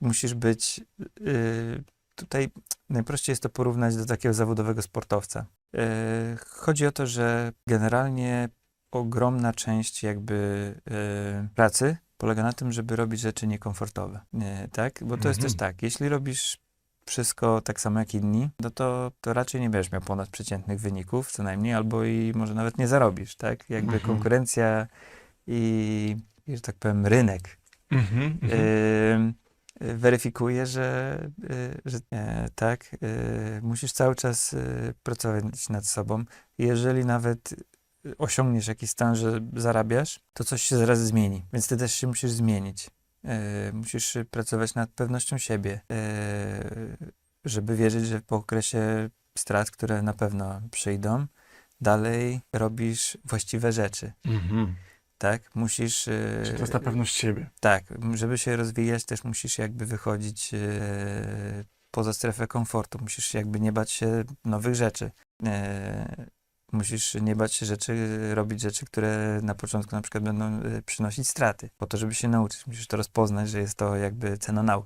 musisz być y, tutaj najprościej jest to porównać do takiego zawodowego sportowca. Y, chodzi o to, że generalnie ogromna część jakby y, pracy polega na tym, żeby robić rzeczy niekomfortowe, nie, tak? Bo to jest Mhm. też tak, jeśli robisz wszystko tak samo jak inni, no to, to raczej nie będziesz miał ponadprzeciętnych wyników, co najmniej, albo i może nawet nie zarobisz, tak? Jakby Mhm. konkurencja i, i, że tak powiem, rynek Mhm, mhm. Weryfikuje, że, y, że tak, y, musisz cały czas y, pracować nad sobą. Jeżeli nawet osiągniesz jakiś stan, że zarabiasz, to coś się zaraz zmieni, więc ty też się musisz zmienić. Musisz pracować nad pewnością siebie, żeby wierzyć, że po okresie strat, które na pewno przyjdą, dalej robisz właściwe rzeczy, Mhm. Tak? Musisz... y, Czyli to jest ta pewność siebie. tak, żeby się rozwijać, też musisz jakby wychodzić e, poza strefę komfortu. Musisz jakby nie bać się nowych rzeczy. E, musisz nie bać się rzeczy, robić rzeczy, które na początku na przykład będą e, przynosić straty. Po to, żeby się nauczyć, musisz to rozpoznać, że jest to jakby cena nauki.